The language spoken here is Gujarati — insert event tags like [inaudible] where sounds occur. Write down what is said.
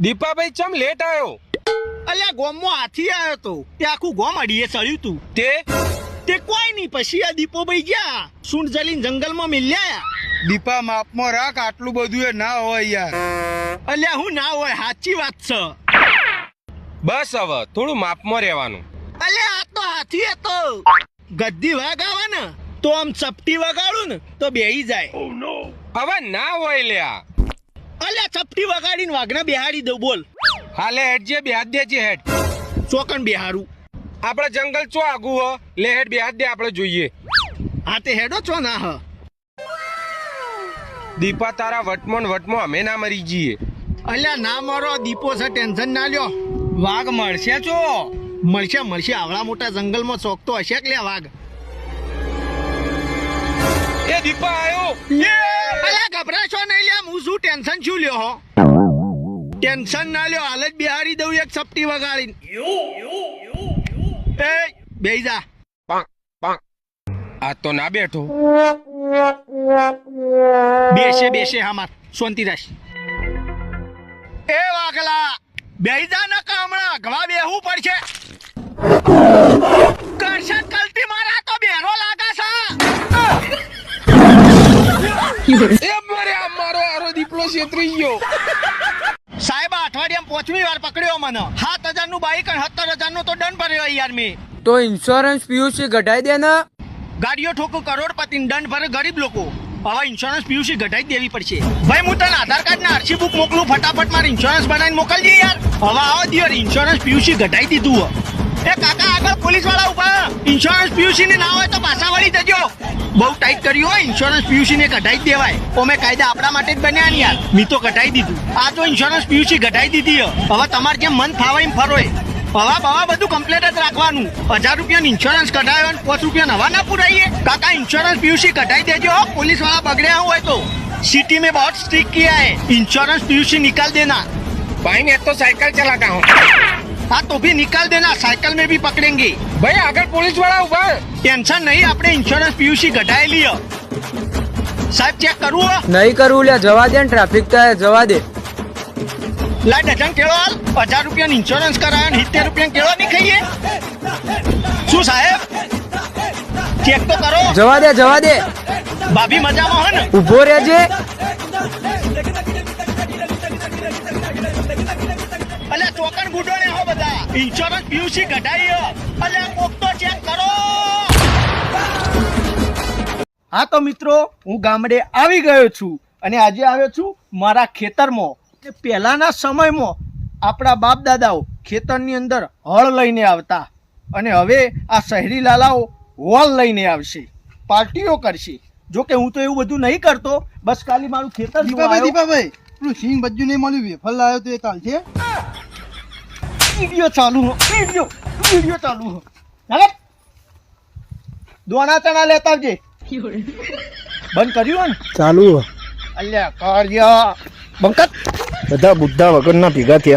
દીપાભાઈ ચમ લેટ આવ્યો અલ્યા ગોમમાં હાથી આવ્યો તો. તે આખું ગોમ અડીએ સળ્યું તું. તે? તે કોઈ નહીં પછી આ દીપોભાઈ ગયા. સૂંઢ જલીને જંગલમાં મિલ્યા. દીપા માપમાં રાખ આટલું બધું એ ના હોય યાર. અલ્યા હું ના હોય સાચી વાત છે. બસ હવે થોડું માપમાં રહેવાનું. અલ્યા આ તો હાથી હતો. ગદ્દી વાગ આવે ને તો આમ ચપટી વગાડું ને તો બેહી જાય. હવે ના હોય લ્યા. અલ્યા ચપટી વગાડીને વાઘને બેહાડી દઉં બોલ. હાલે હેડ જે બેહાદ દેજે હેડ. ચોકન બેહારું આપણે જંગલ ચો આગું હો? લે હેડ બેહાદ દે આપણે જોઈએ. આ તે હેડો ચો ના હ. દીપા તારા વટમોન વટમો અમે ના મરી જઈએ. અલ્યા ના મારો દીપો છે ટેન્શન ના લ્યો. વાઘ મળશે છો મળશે મળશે આવડા મોટા જંગલમાં ચોકતો હશે કે લ્યા વાઘ? એ દીપા આવ્યો અલ્યા ગભરાશો નહીં લ્યા હું શું ટેન્શન શું લ્યો હો? ટેન્શન ના લ્યો હાલ જ બિહારી દઉં એક સપટી વગાડીને. એ બેહી જા. આ તો ના બેઠો. બેસે બેસે હમાર. શાંતિ રાખ. એ વાઘલા બેહી જા ન હમણાં? ગવા બેહવું પડશે. કરશન કલતી મારા તો બેરો લાગા છે. [laughs] આરો છેતરી ગયો સાહેબ અઠવાડિયામાં પાંચમી વાર પકડ્યો મને. સાત હજારનું બાઈક અને સત્તર હજારનું તો દંડ ભર્યો યાર મેં. તો ઇન્સ્યોરન્સ પીયુસી ઘટાઈ દે ને. ગાડીઓ ઠોકો કરોડપતિ દંડ ભરે ગરીબ લોકો. હવે ઇન્સ્યોરન્સ પીયુસી ઘટાઈ દેવી પડશે. ભાઈ હું તને આધાર કાર્ડ ને અરજી બુક મોકલું ફટાફટ મારે ઇન્સ્યોરન્સ બનાવીને મોકલજે યાર. હવે આવો દિયર ઇન્સ્યોરન્સ પીયુસી ઘટાઈ દીધું. એ કાકા આગળ પોલીસવાળા ઊભા ઇન્સ્યોરન્સ પીયુસી ને ના હોય તો પાછા વળી જજો. બહુ ટાઈટ કર્યું હોય ઇન્સ્યોરન્સ પીયુસી ને કઢાઈ દેવાય. ઓમે કાયદા આપણા માટે જ બન્યા ને યાર. મી તો ઘટાઈ દીધું. આ તો ઇન્સ્યોરન્સ પીયુસી ઘટાઈ દીધી હવે તમારે જેમ મન ફાવાય એમ ફરોય હવા બવા બધું કમ્પ્લેટ જ રાખવાનું. હજાર રૂપિયા ઇન્સ્યોરન્સ કઢાયો અને પાંચ રૂપિયા નવા ના પુરાઈએ. કાકા ઇન્સ્યોરન્સ પીયુસી કઢાઈ દેજો પોલીસવાળા બગડ્યા હોય તો. સિટી મેં બહુ સ્ટ્રિક્ટ કિયા હે. ઇન્સ્યોરન્સ પીયુસી નિકાલ દેના ભાઈ ને તો સાયકલ ચલાતા હું. हाँ तो भी निकाल देना साइकिल में भी पकड़ेंगे ભાઈ આગળ પોલીસ વાળા ઉભા टेंशन नहीं આપણે इंश्योरेंस पीयूसी घटाए लिया साहब चेक करूँ हो? નહીં કરવું લે જવા દે ને ટ્રાફિક થાય જવા દે લા ડઝન કેળો હાલ હજાર રૂપિયાનું ઇન્સ્યોરન્સ કરાયો ને સિત્તેર રૂપિયા કેળો નહીં ખાઈએ શું સાહેબ ચેક તો કરો જવા દે જવા દે ભાભી મજામાં હો ને ઊભો રહેજે અલ્યા ચોકન ગુડો ને હો બધા ઇન્સ્યોરન્સ પીયુસી કઢાઈ અલે અલ્યા ચેક કરો. હા તો મિત્રો હું ગામડે આવી ગયો છું અને આજે આવ્યો છું મારા ખેતરમાં. કે પહેલાના સમયમાં આપણા બાપ દાદાઓ ખેતરની અંદર હળ લઈને આવતા. અને હવે આ શહેરી લાલાઓ હોલ લઈને આવશે પાર્ટીઓ કરશે. જો કે હું તો એવું બધું નહીં કરતો. બસ ખાલી મારું ખેતર દીપાભાઈ. દીપાભાઈ પેલું સિંહ બજ્જુ નહીં મળ્યું વેફર લાવ્યો તો એ ચાલશે વિડિયો ચાલુ હો વિડિયો વિડિયો ચાલુ હો. દોણા ચણા લેતા આવજે. બંધ કર્યું ને? ચાલુ અલ્યા કર્યા. બંકત બધા બુદ્ધા વગરના ભેગા થયા.